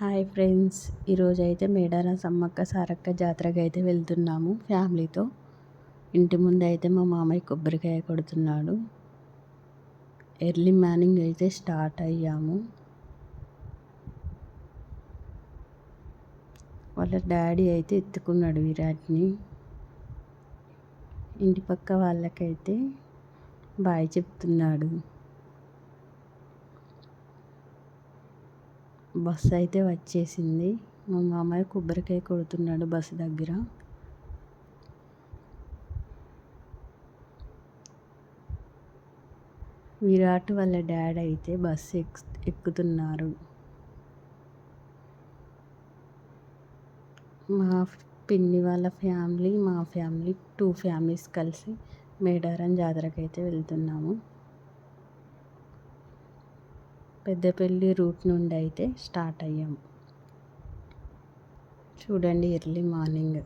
Hi friends ఈరోజు అయితే మేడారం సమ్మక్క సారక్క జాతరకి అయితే వెళ్తున్నాము ఫ్యామిలీతో. ఇంటి ముందు అయితే మా మామయ్య కొబ్బరికాయ కొడుతున్నాడు. ఎర్లీ మార్నింగ్ అయితే స్టార్ట్ అయ్యాము. వాళ్ళ డాడీ అయితే ఎత్తుకున్నాడు విరాట్ని. ఇంటి పక్క వాళ్ళకైతే బాయ్ చెప్తున్నాడు. బస్సు అయితే వచ్చేసింది. మా మామయ్య కొబ్బరికాయ కొడుతున్నాడు బస్సు దగ్గర. విరాట్ వాళ్ళ డాడ్ అయితే బస్సు ఎక్ ఎక్కుతున్నారు. మా పిన్ని వాళ్ళ ఫ్యామిలీ మా ఫ్యామిలీ టూ ఫ్యామిలీస్ కలిసి మేడారం జాతరకైతే అయితే వెళ్తున్నాము. పెద్దపల్లి రూట్ నుండి అయితే స్టార్ట్ అయ్యాం. చూడండి ఎర్లీ మార్నింగ్.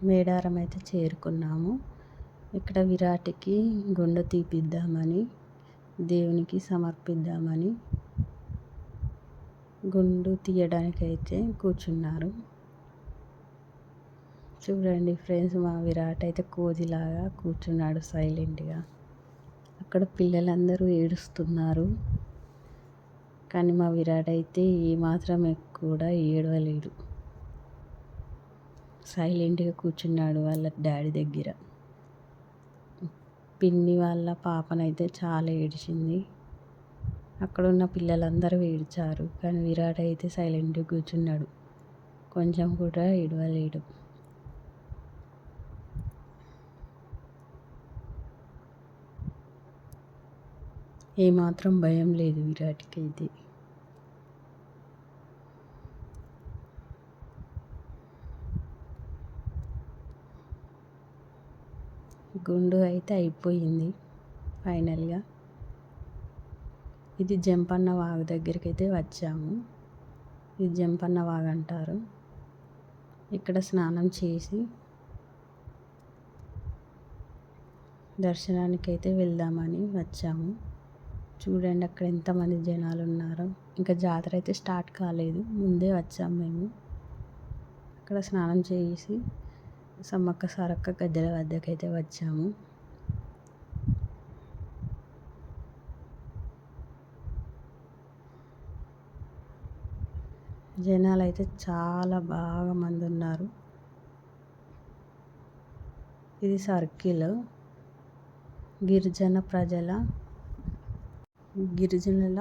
మేడారం అయితే చేరుకున్నాము. ఇక్కడ విరాటికి గుండె తీపిద్దామని దేవునికి సమర్పిద్దామని గుండు తీయడానికైతే కూర్చున్నారు. చూడండి ఫ్రెండ్స్ మా విరాట్ అయితే కోదిలాగా కూర్చున్నాడు సైలెంట్గా. అక్కడ పిల్లలందరూ ఏడుస్తున్నారు. కానీ మా విరాట్ అయితే ఏమాత్రం కూడా ఏడవలేడు. సైలెంట్గా కూర్చున్నాడు వాళ్ళ డాడీ దగ్గర. పిన్ని వాళ్ళ పాపనైతే చాలా ఏడిచింది. అక్కడ ఉన్న పిల్లలందరూ ఏడ్చారు. కానీ విరాట్ అయితే సైలెంట్గా కూర్చున్నాడు. కొంచెం కూడా ఏడవలేడు. ఏమాత్రం భయం లేదు విరాట్కి ఇది గుండు అయితే అయిపోయింది ఫైనల్గా. ఇది జంపన్న వాగు దగ్గరికి అయితే వచ్చాము. ఇది జంపన్న వాగు అంటారు. ఇక్కడ స్నానం చేసి దర్శనానికైతే వెళ్దామని వచ్చాము. చూడండి అక్కడ ఎంతమంది జనాలు ఉన్నారో ఇంకా జాతర అయితే స్టార్ట్ కాలేదు. ముందే వచ్చాం మేము. అక్కడ స్నానం చేసి సమ్మక్క సారక్క గద్దెల వద్దకైతే వచ్చాము. జనాలు అయితే చాలా బాగా మంది ఉన్నారు. ఇది సర్కిల్. గిరిజన ప్రజల గిరిజనుల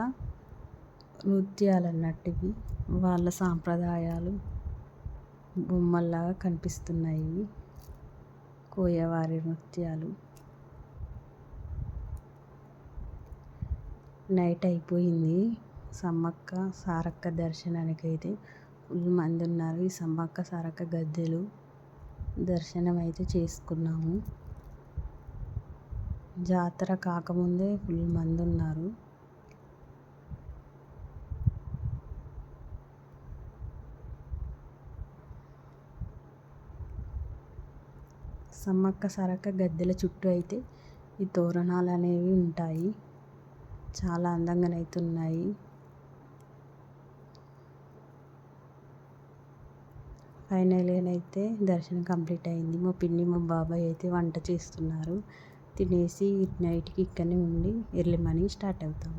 నృత్యాలు అన్నట్టు ఇవి వాళ్ళ సాంప్రదాయాలు బొమ్మల్లాగా కనిపిస్తున్నాయి. కోయవారి నృత్యాలు. నైట్ అయిపోయింది. సమ్మక్క సారక్క దర్శనానికి అయితే ఫుల్ మంది ఉన్నారు ఈ సమ్మక్క సారక్క గద్దెలు దర్శనం అయితే చేసుకున్నాము. జాతర కాకముందే ఫుల్ మంది ఉన్నారు సమ్మక్క సారక్క గద్దెల చుట్టూ అయితే ఈ తోరణాలు అనేవి ఉంటాయి. చాలా అందంగానైతే ఉన్నాయి. ఫైనల్గానైతే దర్శనం కంప్లీట్ అయింది. మా పిన్ని మా బాబాయ్ అయితే వంట చేస్తున్నారు. తినేసి నైట్కి ఇక్కడనే ఉండి ఎర్లీ మార్నింగ్ స్టార్ట్ అవుతాం.